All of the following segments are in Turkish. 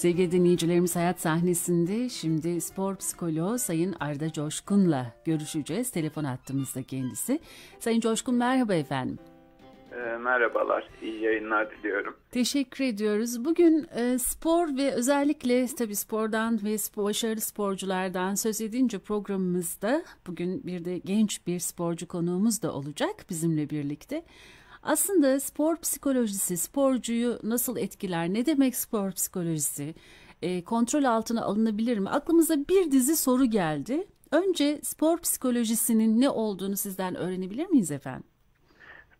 Sevgili dinleyicilerimiz hayat sahnesinde şimdi spor psikoloğu Sayın Arda Coşkun'la görüşeceğiz. Telefon attığımızda kendisi. Sayın Coşkun merhaba efendim. E, merhabalar, iyi yayınlar diliyorum. Teşekkür ediyoruz. Bugün e, spor ve özellikle tabii spordan ve spor, başarılı sporculardan söz edince programımızda bugün bir de genç bir sporcu konuğumuz da olacak bizimle birlikte. Aslında spor psikolojisi sporcuyu nasıl etkiler? Ne demek spor psikolojisi? E, kontrol altına alınabilir mi? Aklımıza bir dizi soru geldi. Önce spor psikolojisinin ne olduğunu sizden öğrenebilir miyiz efendim?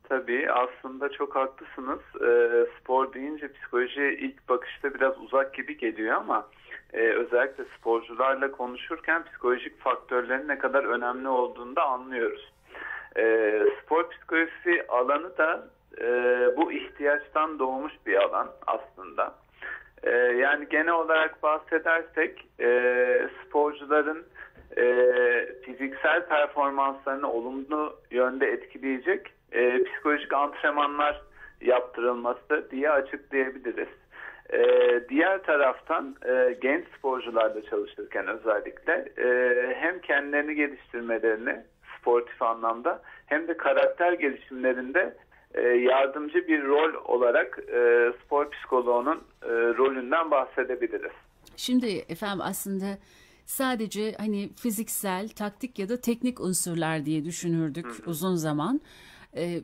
Tabii aslında çok haklısınız. E, spor deyince psikoloji ilk bakışta biraz uzak gibi geliyor ama e, özellikle sporcularla konuşurken psikolojik faktörlerin ne kadar önemli olduğunu da anlıyoruz. E, spor psikolojisi alanı da e, bu ihtiyaçtan doğmuş bir alan aslında. E, yani genel olarak bahsedersek e, sporcuların e, fiziksel performanslarını olumlu yönde etkileyecek e, psikolojik antrenmanlar yaptırılması diye açıklayabiliriz. E, diğer taraftan e, genç sporcularda çalışırken özellikle e, hem kendilerini geliştirmelerini sportif anlamda hem de karakter gelişimlerinde e, yardımcı bir rol olarak e, spor psikoloğunun e, rolünden bahsedebiliriz. Şimdi efendim aslında sadece hani fiziksel, taktik ya da teknik unsurlar diye düşünürdük hı hı. uzun zaman. E,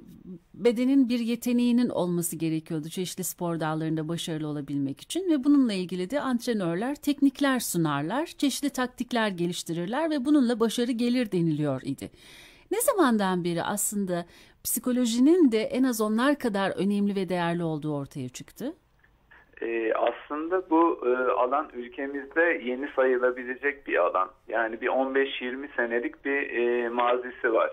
bedenin bir yeteneğinin olması gerekiyordu çeşitli spor dallarında başarılı olabilmek için ve bununla ilgili de antrenörler teknikler sunarlar, çeşitli taktikler geliştirirler ve bununla başarı gelir deniliyor idi. Ne zamandan beri aslında psikolojinin de en az onlar kadar önemli ve değerli olduğu ortaya çıktı? Ee, aslında bu e, alan ülkemizde yeni sayılabilecek bir alan. Yani bir 15-20 senelik bir e, mazisi var.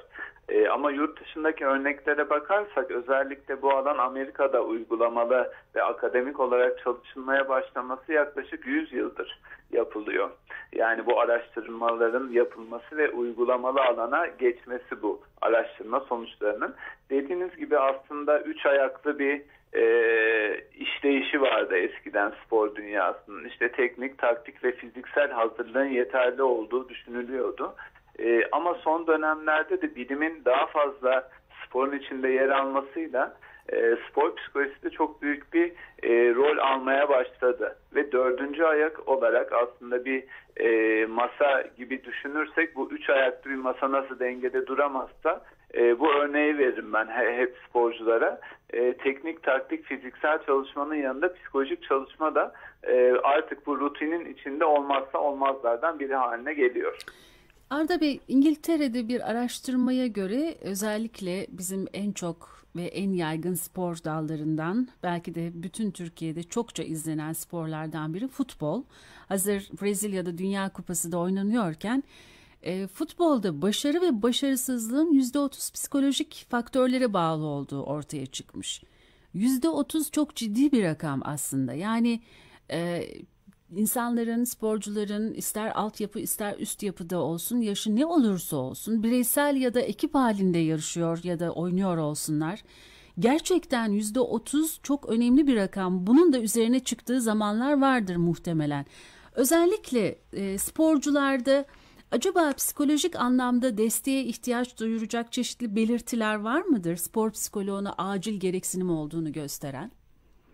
E, ama yurt dışındaki örneklere bakarsak özellikle bu alan Amerika'da uygulamalı ve akademik olarak çalışılmaya başlaması yaklaşık 100 yıldır yapılıyor. Yani bu araştırmaların yapılması ve uygulamalı alana geçmesi bu araştırma sonuçlarının. Dediğiniz gibi aslında üç ayaklı bir e, işleyişi vardı eskiden spor dünyasının. İşte teknik, taktik ve fiziksel hazırlığın yeterli olduğu düşünülüyordu. E, ama son dönemlerde de bilimin daha fazla sporun içinde yer almasıyla e, spor psikolojisi de çok büyük bir e, rol almaya başladı. Ve dördüncü ayak olarak aslında bir e, masa gibi düşünürsek bu üç ayaklı bir masa nasıl dengede duramazsa e, bu örneği veririm ben hep sporculara. E, teknik, taktik, fiziksel çalışmanın yanında psikolojik çalışma da e, artık bu rutinin içinde olmazsa olmazlardan biri haline geliyor. Arda Bey, İngiltere'de bir araştırmaya göre özellikle bizim en çok ve en yaygın spor dallarından belki de bütün Türkiye'de çokça izlenen sporlardan biri futbol. Hazır Brezilya'da Dünya Kupası da oynanıyorken e, futbolda başarı ve başarısızlığın %30 psikolojik faktörlere bağlı olduğu ortaya çıkmış. %30 çok ciddi bir rakam aslında. Yani e, insanların, sporcuların ister altyapı ister üst yapıda olsun, yaşı ne olursa olsun, bireysel ya da ekip halinde yarışıyor ya da oynuyor olsunlar. Gerçekten yüzde otuz çok önemli bir rakam. Bunun da üzerine çıktığı zamanlar vardır muhtemelen. Özellikle e, sporcularda acaba psikolojik anlamda desteğe ihtiyaç duyuracak çeşitli belirtiler var mıdır? Spor psikoloğuna acil gereksinim olduğunu gösteren.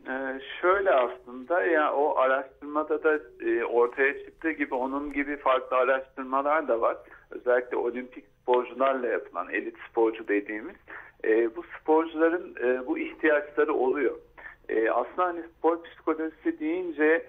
Ee, şöyle aslında ya o araştırmada da e, ortaya çıktığı gibi onun gibi farklı araştırmalar da var. Özellikle olimpik sporcularla yapılan elit sporcu dediğimiz e, bu sporcuların e, bu ihtiyaçları oluyor. Aslında hani spor psikolojisi deyince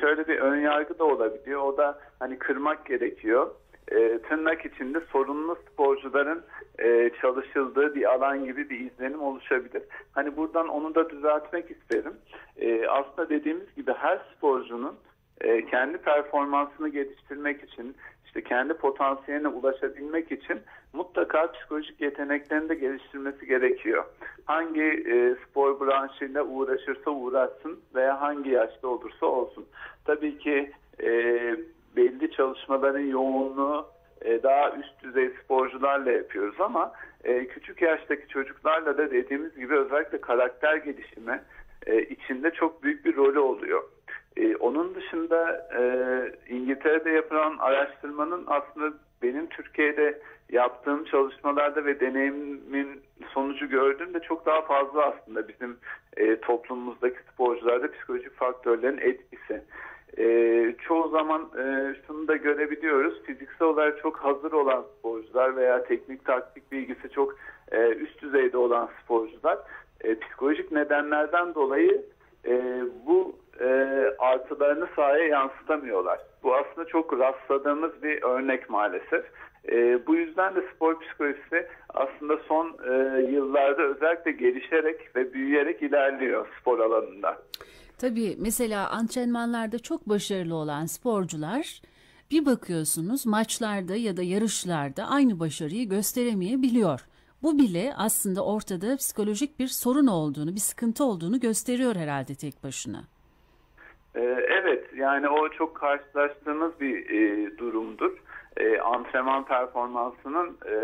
şöyle bir ön yargı da olabiliyor. O da hani kırmak gerekiyor e, tırnak içinde sorunlu sporcuların e, çalışıldığı bir alan gibi bir izlenim oluşabilir. Hani buradan onu da düzeltmek isterim. E, aslında dediğimiz gibi her sporcunun e, kendi performansını geliştirmek için, işte kendi potansiyeline ulaşabilmek için mutlaka psikolojik yeteneklerini de geliştirmesi gerekiyor. Hangi e, spor branşıyla uğraşırsa uğraşsın veya hangi yaşta olursa olsun. Tabii ki e, belli çalışmaların yoğunluğu e, daha üst düzey sporcularla yapıyoruz ama e, küçük yaştaki çocuklarla da dediğimiz gibi özellikle karakter gelişimi e, içinde çok büyük bir rolü oluyor. E, onun dışında e, İngiltere'de yapılan araştırmanın aslında benim Türkiye'de yaptığım çalışmalarda ve deneyimin sonucu gördüğümde çok daha fazla aslında bizim e, toplumumuzdaki sporcularda psikolojik faktörlerin etkisi. E, çoğu zaman e, şunu da görebiliyoruz. Fiziksel olarak çok hazır olan sporcular veya teknik taktik bilgisi çok e, üst düzeyde olan sporcular e, psikolojik nedenlerden dolayı e, bu e, artılarını sahaya yansıtamıyorlar. Bu aslında çok rastladığımız bir örnek maalesef. E, bu yüzden de spor psikolojisi aslında son e, yıllarda özellikle gelişerek ve büyüyerek ilerliyor spor alanında. Tabii mesela antrenmanlarda çok başarılı olan sporcular bir bakıyorsunuz maçlarda ya da yarışlarda aynı başarıyı gösteremeyebiliyor. Bu bile aslında ortada psikolojik bir sorun olduğunu, bir sıkıntı olduğunu gösteriyor herhalde tek başına. Ee, evet, yani o çok karşılaştığımız bir e, durumdur. E, antrenman performansının e,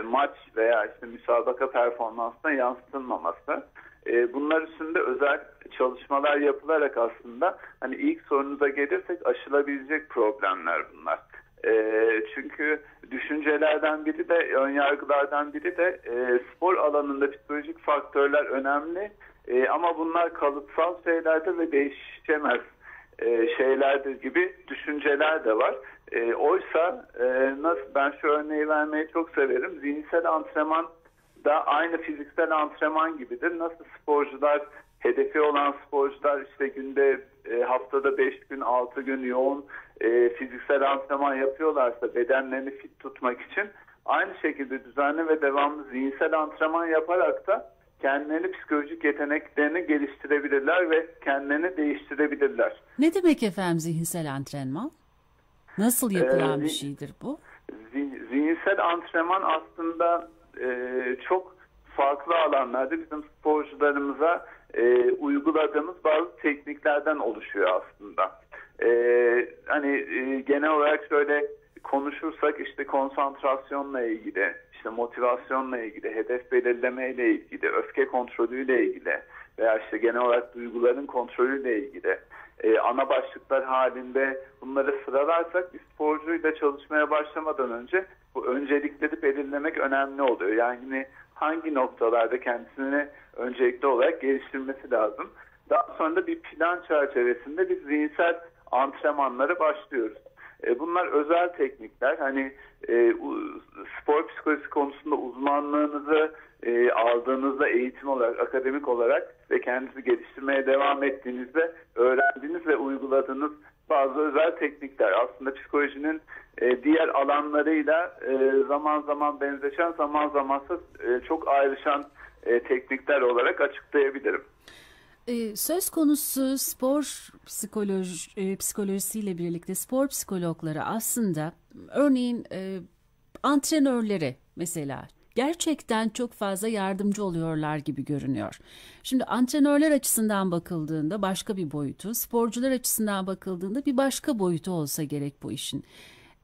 maç veya işte müsabaka performansına yansıtılmaması. E, bunlar üstünde özel çalışmalar yapılarak aslında hani ilk sorunuza gelirsek aşılabilecek problemler bunlar. E, çünkü düşüncelerden biri de ön yargılardan biri de e, spor alanında psikolojik faktörler önemli. Ama bunlar kalıtsal şeylerdir ve değişemez e, şeylerdir gibi düşünceler de var. Oysa nasıl ben şu örneği vermeyi çok severim. Zihinsel antrenman da aynı fiziksel antrenman gibidir. Nasıl sporcular hedefi olan sporcular işte günde e, haftada 5 gün 6 gün yoğun e, fiziksel antrenman yapıyorlarsa bedenlerini fit tutmak için aynı şekilde düzenli ve devamlı zihinsel antrenman yaparak da kendilerini psikolojik yeteneklerini geliştirebilirler ve kendilerini değiştirebilirler. Ne demek efendim zihinsel antrenman? Nasıl yapılan ee, bir şeydir bu? Zihinsel antrenman aslında e, çok farklı alanlarda bizim sporcularımıza e, uyguladığımız bazı tekniklerden oluşuyor aslında. E, hani genel olarak şöyle konuşursak işte konsantrasyonla ilgili, işte motivasyonla ilgili, hedef belirleme ile ilgili, öfke kontrolüyle ilgili veya işte genel olarak duyguların kontrolüyle ilgili ana başlıklar halinde bunları sıralarsak bir sporcuyla çalışmaya başlamadan önce bu öncelikleri belirlemek önemli oluyor. Yani hangi noktalarda kendisini öncelikli olarak geliştirmesi lazım. Daha sonra da bir plan çerçevesinde biz zihinsel antrenmanlara başlıyoruz. E, bunlar özel teknikler. Hani e, spor psikolojisi konusunda uzmanlığınızı e, aldığınızda eğitim olarak, akademik olarak ve kendinizi geliştirmeye devam ettiğinizde öğrendiğiniz ve uyguladığınız bazı özel teknikler. Aslında psikolojinin e, diğer alanlarıyla e, zaman zaman benzeşen, zaman zamansız e, çok ayrışan e, teknikler olarak açıklayabilirim. Ee, söz konusu spor psikoloji, e, psikolojisiyle birlikte spor psikologları aslında örneğin e, antrenörlere mesela gerçekten çok fazla yardımcı oluyorlar gibi görünüyor. Şimdi antrenörler açısından bakıldığında başka bir boyutu, sporcular açısından bakıldığında bir başka boyutu olsa gerek bu işin.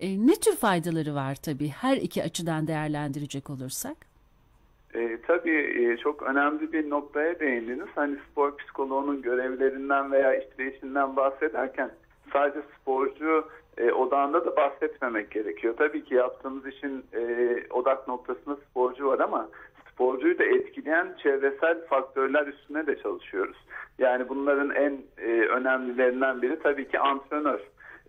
E, ne tür faydaları var tabii her iki açıdan değerlendirecek olursak? E, tabii e, çok önemli bir noktaya değindiniz. Hani spor psikoloğunun görevlerinden veya işleyişinden bahsederken sadece sporcu e, odağında da bahsetmemek gerekiyor. Tabii ki yaptığımız işin e, odak noktasında sporcu var ama sporcuyu da etkileyen çevresel faktörler üstüne de çalışıyoruz. Yani bunların en e, önemlilerinden biri tabii ki antrenör.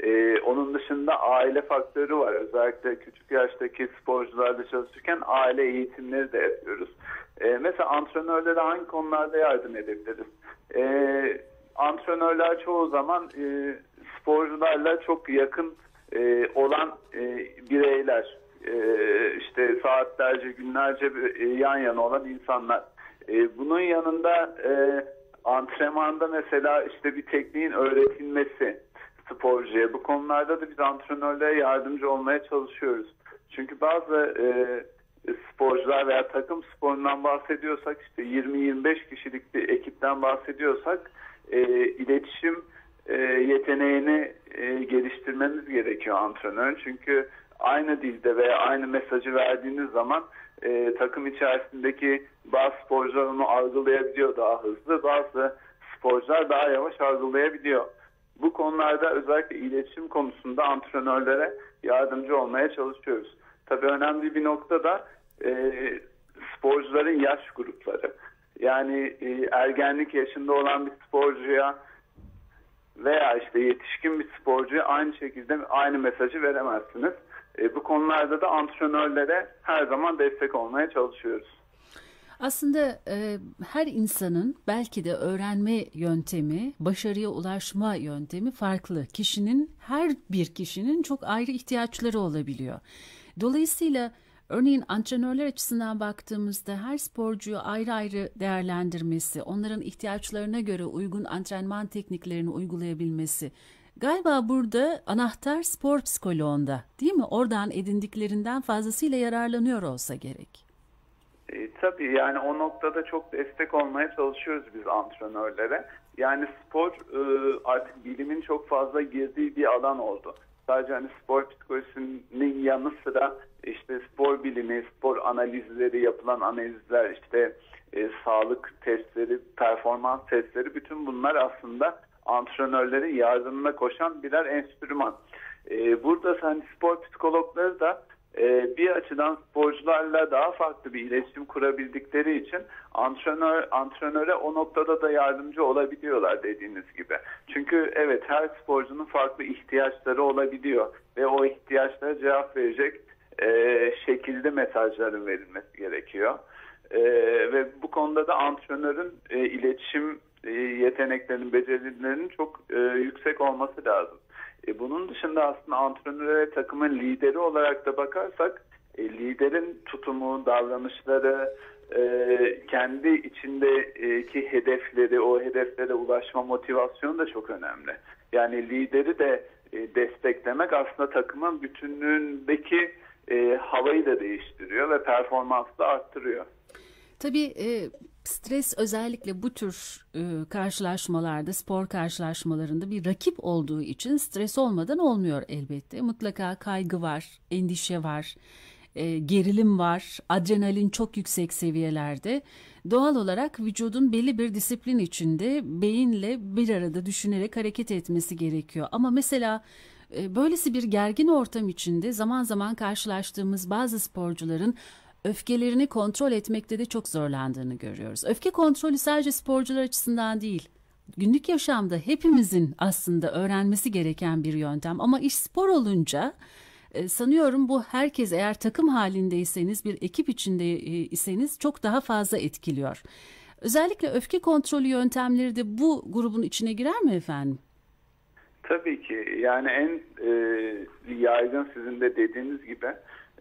Ee, onun dışında aile faktörü var. Özellikle küçük yaştaki sporcularla çalışırken aile eğitimleri de yapıyoruz. Ee, mesela antrenörlere hangi konularda yardım edebiliriz? Ee, antrenörler çoğu zaman e, sporcularla çok yakın e, olan e, bireyler. E, işte saatlerce, günlerce e, yan yana olan insanlar. E, bunun yanında e, antrenmanda mesela işte bir tekniğin öğretilmesi, sporcuya. Bu konularda da biz antrenörlere yardımcı olmaya çalışıyoruz. Çünkü bazı e, sporcular veya takım sporundan bahsediyorsak işte 20-25 kişilik bir ekipten bahsediyorsak e, iletişim e, yeteneğini e, geliştirmeniz gerekiyor antrenör. Çünkü aynı dilde veya aynı mesajı verdiğiniz zaman e, takım içerisindeki bazı sporcular onu algılayabiliyor daha hızlı. Bazı sporcular daha yavaş algılayabiliyor. bu konularda özellikle iletişim konusunda antrenörlere yardımcı olmaya çalışıyoruz. Tabii önemli bir nokta da e, sporcuların yaş grupları. Yani e, ergenlik yaşında olan bir sporcuya veya işte yetişkin bir sporcuya aynı şekilde aynı mesajı veremezsiniz. E, bu konularda da antrenörlere her zaman destek olmaya çalışıyoruz. Aslında e, her insanın belki de öğrenme yöntemi, başarıya ulaşma yöntemi farklı. Kişinin, her bir kişinin çok ayrı ihtiyaçları olabiliyor. Dolayısıyla örneğin antrenörler açısından baktığımızda her sporcuyu ayrı ayrı değerlendirmesi, onların ihtiyaçlarına göre uygun antrenman tekniklerini uygulayabilmesi Galiba burada anahtar spor psikoloğunda değil mi? Oradan edindiklerinden fazlasıyla yararlanıyor olsa gerek. E, tabii yani o noktada çok destek olmaya çalışıyoruz biz antrenörlere. Yani spor e, artık bilimin çok fazla girdiği bir alan oldu. Sadece hani spor psikolojisinin yanı sıra işte spor bilimi, spor analizleri, yapılan analizler, işte e, sağlık testleri, performans testleri bütün bunlar aslında antrenörlerin yardımına koşan birer enstrüman. E, burada hani spor psikologları da e, bir açıdan sporcularla daha farklı bir iletişim kurabildikleri için antrenör antrenöre o noktada da yardımcı olabiliyorlar dediğiniz gibi. Çünkü evet her sporcunun farklı ihtiyaçları olabiliyor ve o ihtiyaçlara cevap verecek e, şekilde mesajların verilmesi gerekiyor. E, ve bu konuda da antrenörün e, iletişim e, yeteneklerinin, becerilerinin çok e, yüksek olması lazım. E, bunun dışında aslında antrenöre takımın lideri olarak da bakarsak e, liderin tutumu, davranışları, e, kendi içindeki hedefleri, o hedeflere ulaşma motivasyonu da çok önemli. Yani lideri de e, desteklemek aslında takımın bütünlüğündeki e, havayı da değiştiriyor ve performansı da arttırıyor. Tabii e, stres özellikle bu tür e, karşılaşmalarda, spor karşılaşmalarında bir rakip olduğu için stres olmadan olmuyor elbette. Mutlaka kaygı var, endişe var, e, gerilim var, adrenalin çok yüksek seviyelerde. Doğal olarak vücudun belli bir disiplin içinde beyinle bir arada düşünerek hareket etmesi gerekiyor. Ama mesela böylesi bir gergin ortam içinde zaman zaman karşılaştığımız bazı sporcuların öfkelerini kontrol etmekte de çok zorlandığını görüyoruz. Öfke kontrolü sadece sporcular açısından değil, günlük yaşamda hepimizin aslında öğrenmesi gereken bir yöntem ama iş spor olunca e, sanıyorum bu herkes eğer takım halindeyseniz bir ekip içinde e, iseniz çok daha fazla etkiliyor. Özellikle öfke kontrolü yöntemleri de bu grubun içine girer mi efendim? Tabii ki yani en e, yaygın sizin de dediğiniz gibi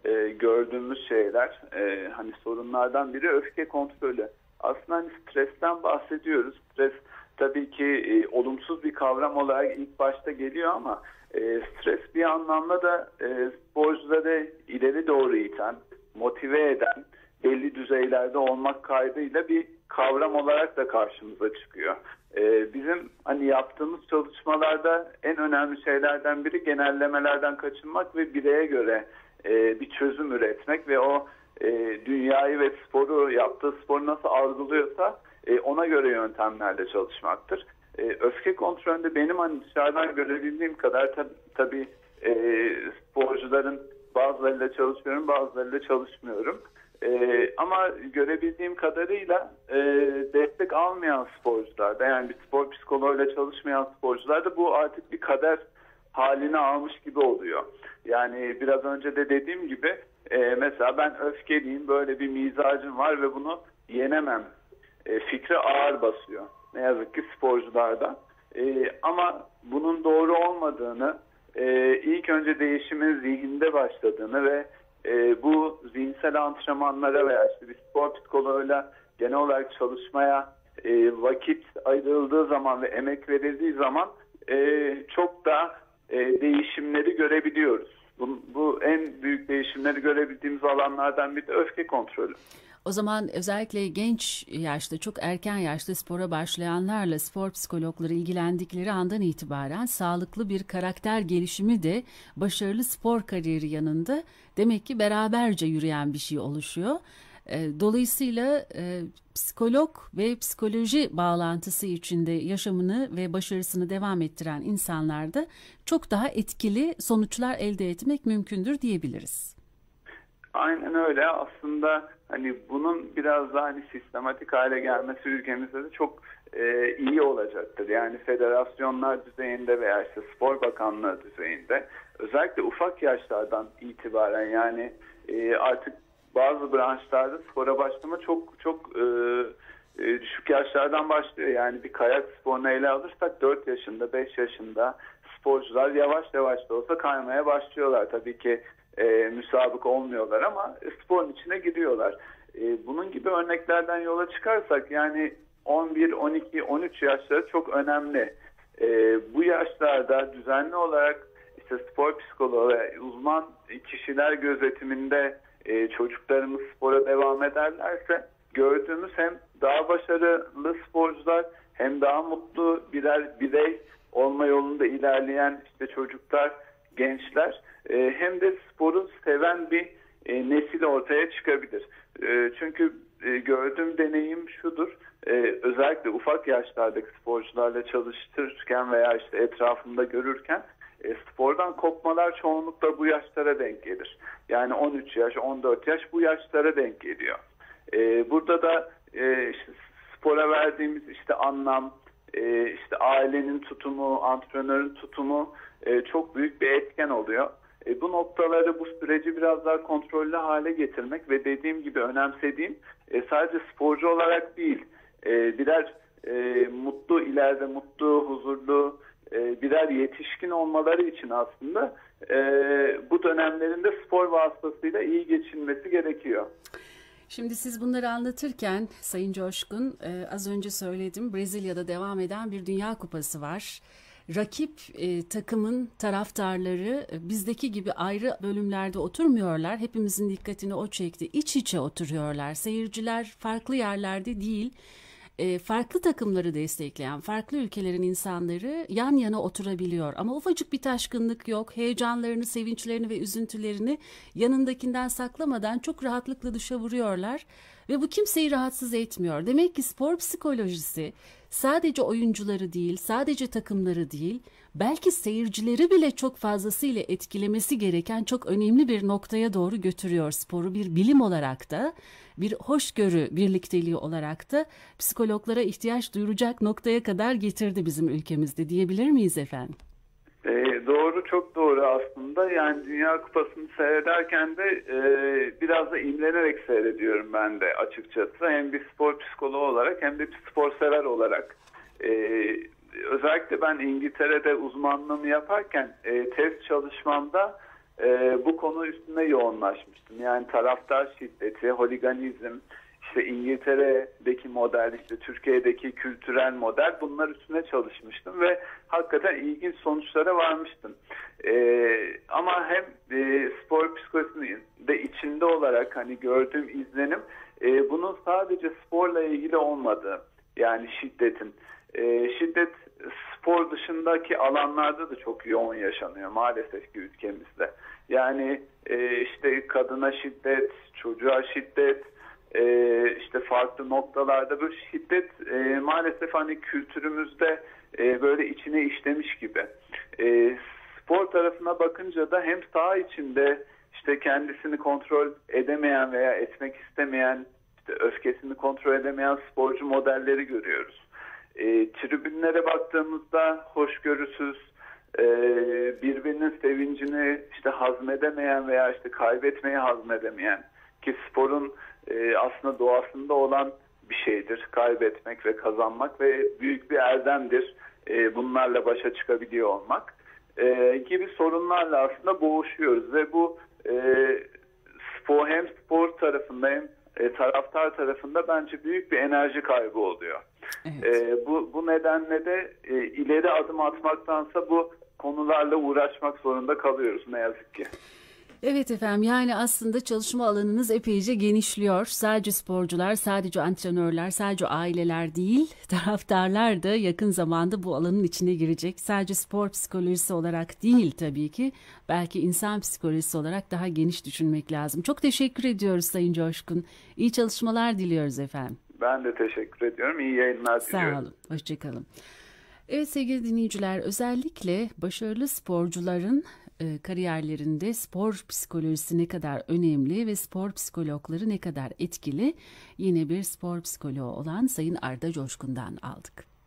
e, gördüğümüz şeyler e, hani sorunlardan biri öfke kontrolü. Aslında hani stresten bahsediyoruz. Stres tabii ki e, olumsuz bir kavram olarak ilk başta geliyor ama e, stres bir anlamda da e, sporcuları ileri doğru iten, motive eden, belli düzeylerde olmak kaydıyla bir kavram olarak da karşımıza çıkıyor. E, bizim hani yaptığımız çalışmalarda en önemli şeylerden biri genellemelerden kaçınmak ve bireye göre e, bir çözüm üretmek ve o e, dünyayı ve sporu yaptığı sporu nasıl algılıyorsa e, ona göre yöntemlerle çalışmaktır. Öfke kontrolünde benim hani dışarıdan görebildiğim kadar tab tabii sporcuların bazılarıyla çalışıyorum bazılarıyla çalışmıyorum. E, ama görebildiğim kadarıyla e, destek almayan sporcularda yani bir spor psikoloğuyla çalışmayan sporcularda bu artık bir kader halini almış gibi oluyor. Yani biraz önce de dediğim gibi e, mesela ben öfkeliyim böyle bir mizacım var ve bunu yenemem e, fikri ağır basıyor. Ne yazık ki sporcularda. E, ama bunun doğru olmadığını e, ilk önce değişimin zihinde başladığını ve e, bu zihinsel antrenmanlara veya işte bir spor psikoloğuyla genel olarak çalışmaya e, vakit ayrıldığı zaman ve emek verildiği zaman e, çok da e, değişimleri görebiliyoruz. Bu, bu en büyük değişimleri görebildiğimiz alanlardan biri de öfke kontrolü. O zaman özellikle genç yaşta, çok erken yaşta spora başlayanlarla spor psikologları ilgilendikleri andan itibaren sağlıklı bir karakter gelişimi de başarılı spor kariyeri yanında demek ki beraberce yürüyen bir şey oluşuyor. E, dolayısıyla e, psikolog ve psikoloji bağlantısı içinde yaşamını ve başarısını devam ettiren insanlarda çok daha etkili sonuçlar elde etmek mümkündür diyebiliriz. Aynen öyle. Aslında hani bunun biraz daha hani sistematik hale gelmesi ülkemizde de çok e, iyi olacaktır. Yani federasyonlar düzeyinde veya işte spor bakanlığı düzeyinde özellikle ufak yaşlardan itibaren yani e, artık bazı branşlarda spora başlama çok çok e, e, düşük yaşlardan başlıyor. Yani bir kayak sporunu ele alırsak 4 yaşında 5 yaşında sporcular yavaş yavaş da olsa kaymaya başlıyorlar. Tabii ki e, müsabık olmuyorlar ama sporun içine giriyorlar. E, bunun gibi örneklerden yola çıkarsak yani 11, 12, 13 yaşları çok önemli. E, bu yaşlarda düzenli olarak işte spor psikoloğu ve uzman kişiler gözetiminde e, çocuklarımız spora devam ederlerse gördüğümüz hem daha başarılı sporcular hem daha mutlu birer birey olma yolunda ilerleyen işte çocuklar, gençler e, hem de sporu seven bir e, nesil ortaya çıkabilir. E, çünkü e, gördüğüm deneyim şudur. E, özellikle ufak yaşlardaki sporcularla çalıştırırken veya işte etrafında görürken e, spordan kopmalar çoğunlukla bu yaşlara denk gelir. Yani 13 yaş, 14 yaş bu yaşlara denk geliyor. E, burada da e, işte spora verdiğimiz işte anlam, e, işte ailenin tutumu, antrenörün tutumu e, çok büyük bir etken oluyor. E, bu noktaları bu süreci biraz daha kontrollü hale getirmek ve dediğim gibi önemsediğim sadece sporcu olarak değil birer mutlu ileride mutlu huzurlu birer yetişkin olmaları için aslında bu dönemlerinde spor vasıtasıyla iyi geçinmesi gerekiyor. Şimdi siz bunları anlatırken Sayın Coşkun e, az önce söyledim Brezilya'da devam eden bir Dünya Kupası var rakip e, takımın taraftarları e, bizdeki gibi ayrı bölümlerde oturmuyorlar. Hepimizin dikkatini o çekti. İç içe oturuyorlar. Seyirciler farklı yerlerde değil e, farklı takımları destekleyen farklı ülkelerin insanları yan yana oturabiliyor. Ama ufacık bir taşkınlık yok. Heyecanlarını, sevinçlerini ve üzüntülerini yanındakinden saklamadan çok rahatlıkla dışa vuruyorlar. Ve bu kimseyi rahatsız etmiyor. Demek ki spor psikolojisi sadece oyuncuları değil, sadece takımları değil, belki seyircileri bile çok fazlasıyla etkilemesi gereken çok önemli bir noktaya doğru götürüyor sporu bir bilim olarak da bir hoşgörü birlikteliği olarak da psikologlara ihtiyaç duyuracak noktaya kadar getirdi bizim ülkemizde diyebilir miyiz efendim? E, doğru çok doğru aslında. Yani Dünya Kupası'nı seyrederken de e, biraz da imlenerek seyrediyorum ben de açıkçası. Hem bir spor psikoloğu olarak hem de bir spor sever olarak. E, özellikle ben İngiltere'de uzmanlığımı yaparken e, test çalışmamda e, bu konu üstünde yoğunlaşmıştım. Yani taraftar şiddeti, holiganizm, işte İngiltere'deki model, işte Türkiye'deki kültürel model bunlar üstüne çalışmıştım ve hakikaten ilginç sonuçlara varmıştım. Ee, ama hem e, spor psikolojisinin de içinde olarak hani gördüğüm izlenim e, bunun sadece sporla ilgili olmadığı yani şiddetin. E, şiddet spor dışındaki alanlarda da çok yoğun yaşanıyor maalesef ki ülkemizde. Yani e, işte kadına şiddet, çocuğa şiddet, e, işte farklı noktalarda böyle şiddet e, maalesef hani kültürümüzde e, böyle içine işlemiş gibi. E, spor tarafına bakınca da hem saha içinde işte kendisini kontrol edemeyen veya etmek istemeyen, işte öfkesini kontrol edemeyen sporcu modelleri görüyoruz. E, tribünlere baktığımızda hoşgörüsüz, e, birbirinin sevincini işte hazmedemeyen veya işte kaybetmeyi hazmedemeyen ki sporun e, aslında doğasında olan bir şeydir. Kaybetmek ve kazanmak ve büyük bir erdemdir. E, bunlarla başa çıkabiliyor olmak e, gibi sorunlarla aslında boğuşuyoruz ve bu e, spor hem spor tarafında hem e, taraftar tarafında bence büyük bir enerji kaybı oluyor. Evet. E, bu, bu nedenle de e, ileri adım atmaktansa bu konularla uğraşmak zorunda kalıyoruz ne yazık ki. Evet efendim yani aslında çalışma alanınız epeyce genişliyor. Sadece sporcular, sadece antrenörler, sadece aileler değil taraftarlar da yakın zamanda bu alanın içine girecek. Sadece spor psikolojisi olarak değil tabii ki belki insan psikolojisi olarak daha geniş düşünmek lazım. Çok teşekkür ediyoruz Sayın Coşkun. İyi çalışmalar diliyoruz efendim. Ben de teşekkür ediyorum. İyi yayınlar diliyorum. Sağ olun. Hoşçakalın. Evet sevgili dinleyiciler özellikle başarılı sporcuların e, kariyerlerinde spor psikolojisi ne kadar önemli ve spor psikologları ne kadar etkili yine bir spor psikoloğu olan Sayın Arda Coşkun'dan aldık.